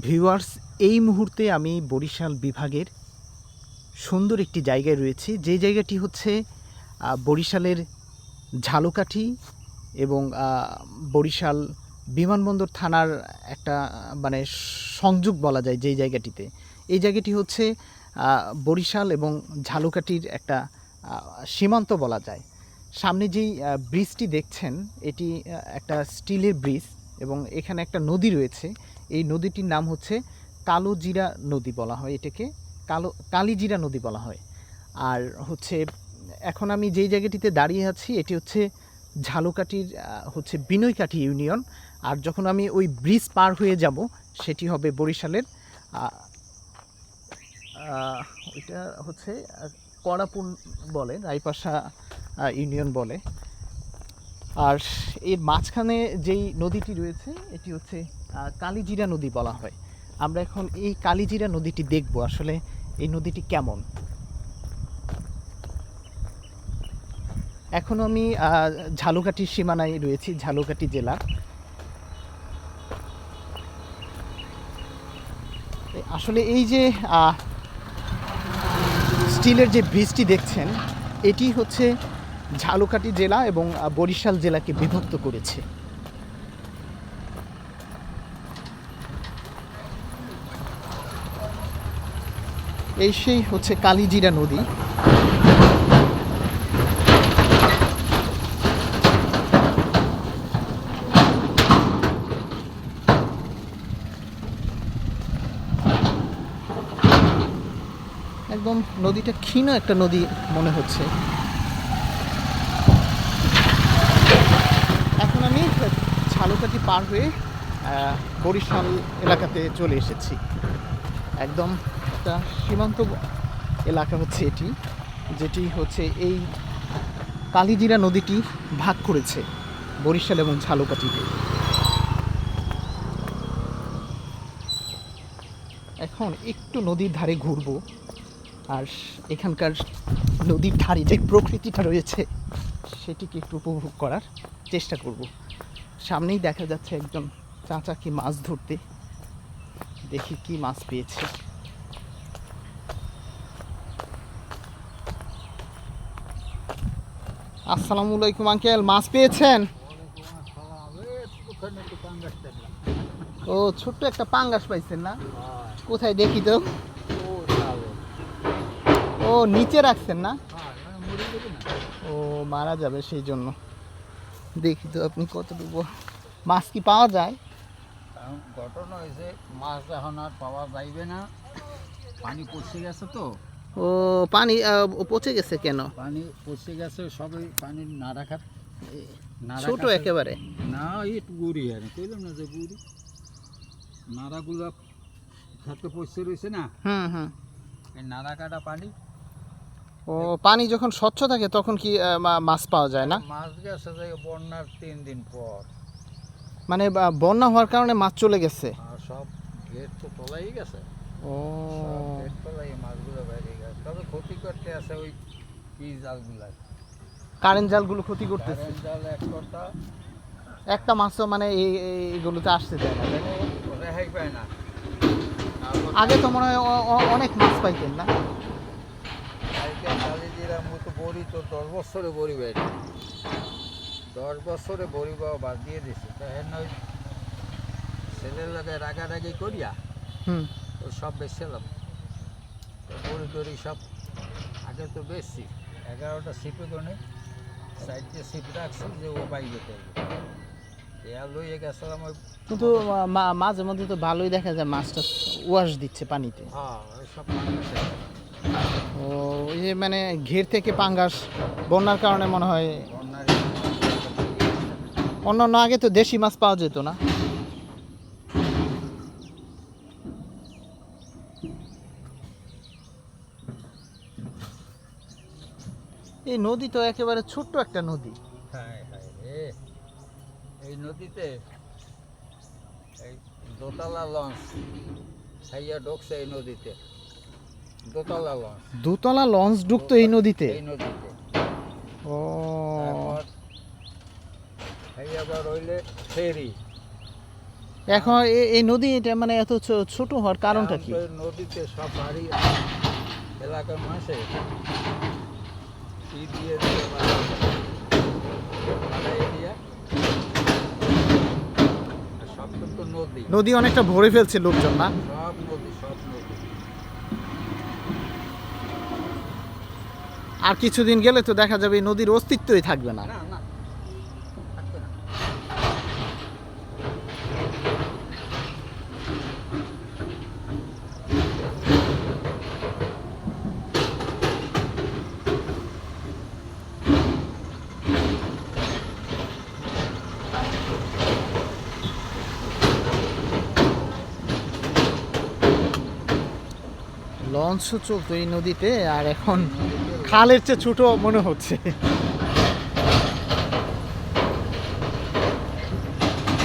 Viewers এই মুহূর্তে আমি বরিশাল বিভাগের সুন্দর একটি জায়গায় রয়েছি। যে জায়গাটি হচ্ছে বরিশালের ঝালকাঠি এবং বরিশাল বিমানবন্দর থানার একটা মানে সংযোগ বলা যায় যেই জায়গাটিতে। এই জায়গাটি হচ্ছে বরিশাল এবং ঝালকাঠির একটা সীমান্ত বলা যায়। সামনে যেই ব্রিজটি দেখছেন, এটি একটা স্টিলের ব্রিজ এবং এখানে একটা নদী রয়েছে। এই নদীটির নাম হচ্ছে কালোজিরা নদী বলা হয় এটাকে। কালো কালিজিরা নদী বলা হয়। আর হচ্ছে এখন আমি যেই জায়গাটিতে দাঁড়িয়ে আছি এটি হচ্ছে ঝালকাঠির হচ্ছে বিনয়কাঠি ইউনিয়ন। আর যখন আমি ওই ব্রিজ পার হয়ে যাব সেটি হবে বরিশালের ওইটা হচ্ছে আহ, কড়াপুর বলে রাইপাশা আহ, ইউনিয়ন বলে। আর এর মাঝখানে যেই নদীটি রয়েছে এটি হচ্ছে কালিজিরা নদী বলা হয়। আমরা এখন এই কালিজিরা নদীটি দেখব আসলে এই নদীটি কেমন। এখন আমি আহ, ঝালকাঠির সীমানায় রয়েছি ঝালকাঠি জেলা। আসলে এই যে স্টিলের যে ব্রিজটি দেখছেন এটি হচ্ছে ঝালকাঠি জেলা এবং বরিশাল জেলাকে বিভক্ত করেছে। এই সেই হচ্ছে কালিজিরা নদী। একদম নদীটা ক্ষীণ একটা নদী মনে হচ্ছে এখন আমি ঝালকাঠি পার হয়ে বরিশাল এলাকাতে চলে এসেছি। একদম একটা সীমান্ত এলাকা হচ্ছে এটি, যেটি হচ্ছে এই কালিজিরা নদীটি ভাগ করেছে বরিশাল এবং ঝালকাঠিকে এখন একটু নদীর ধারে ঘুরবো, আর এখানকার নদীর ধারে যে প্রকৃতিটা রয়েছে সেটিকে একটু উপভোগ করার চেষ্টা করব। সামনেই দেখা যাচ্ছে একজন চাচা কি মাছ ধরতে। দেখি কি মাছ পেয়েছে। আসসালামু আলাইকুম আঙ্কেল। মাছ পেয়েছেন? ও ছোট্ট একটা পাঙ্গাস পাইছেন না? কোথায় দেখি তো? ও নিচে রাখছেন না? ও মারা যাবে সেই জন্য। দেখি তো আপনি কতটুকু। মাছ কি পাওয়া যায়? কারণ ঘটনা হয়েছে মাছ এখন আর পাওয়া যাইবে না। পানি পচে গেছে তো। ও পানি পচে গেছে কেন? পানি পচে গেছে সবই পানি না রাখার ছোট একেবারে? না একটু গুড়ি আর কইলাম না যে গুড়ি। নাড়াগুলো খেতে পচে রয়েছে না। হুম হুম। এই নাড়া কাটা পানি ও পানি যখন স্বচ্ছ থাকে তখন কি মাছ পাওয়া যায় না? মাছ গেছে বন্যার তিন দিন পর। মানে বন্যা হওয়ার কারণে মাছ চলে গেছে? সব গেট তো তোলাই গেছে। ও। গেট তোলাই মাছগুলো বাইরে গেছে। তবে ক্ষতি করতে আছে ওই কি জালগুলা। কারেন্ট জালগুলো ক্ষতি করতেছে? কারেন্ট জাল এক কথা একটা মাছও মানে এই- এই- এইগুলোতে আসতে দেয় না? রেহাই পায় না। আগে তো মনে হয় অনেক মাছ পাইতেন না? বড়ি তো দশ বছরে বড়ি দশ বছরে বড়ি বাবা বাদ দিয়ে দিছে। তো হেন ওই ছেলের লগে রাগারাগি করিয়া ও সব বেচছিলাম তো বড়ি টড়ি সব আগে তো বেশি এগারোটা সিপে কোনে সাইডে সিপ রাখছি যে ও বাইরে কিন্তু মাঝে মধ্যে তো ভালোই দেখা যায় মাছটা ওয়াশ দিচ্ছে পানিতে। হ্যাঁ সব ও ওই যে মানে ঘের থেকে পাঙ্গাস, বন্যার কারণে মনে হয় বন্যার অন্য অন্য আগে তো দেশি মাছ পাওয়া যেত না। এই নদী তো একেবারে ছোট্ট একটা নদী। এই নদীতে দোতলা লঞ্চ ছাইয়া ঢুকছে এই নদীতে। দোতলা লঞ্চ দুতলা লঞ্চ ঢুকতো এই নদীতে? এই নদীতে। ও। এই আবার রইলে ফেরি। এখন এই নদী এটা মানে এত ছোট হওয়ার কারণটা কি? নদীতে সব বাড়ি এলাকার দিয়ে নদী। নদী অনেকটা ভরে ফেলছে লোকজন না? সব নদী সব নদী আর কিছুদিন গেলে তো দেখা যাবে নদীর অস্তিত্বই থাকবে না। লঞ্চ চলতো এই নদীতে আর এখন খালের চেয়ে ছোট মনে হচ্ছে।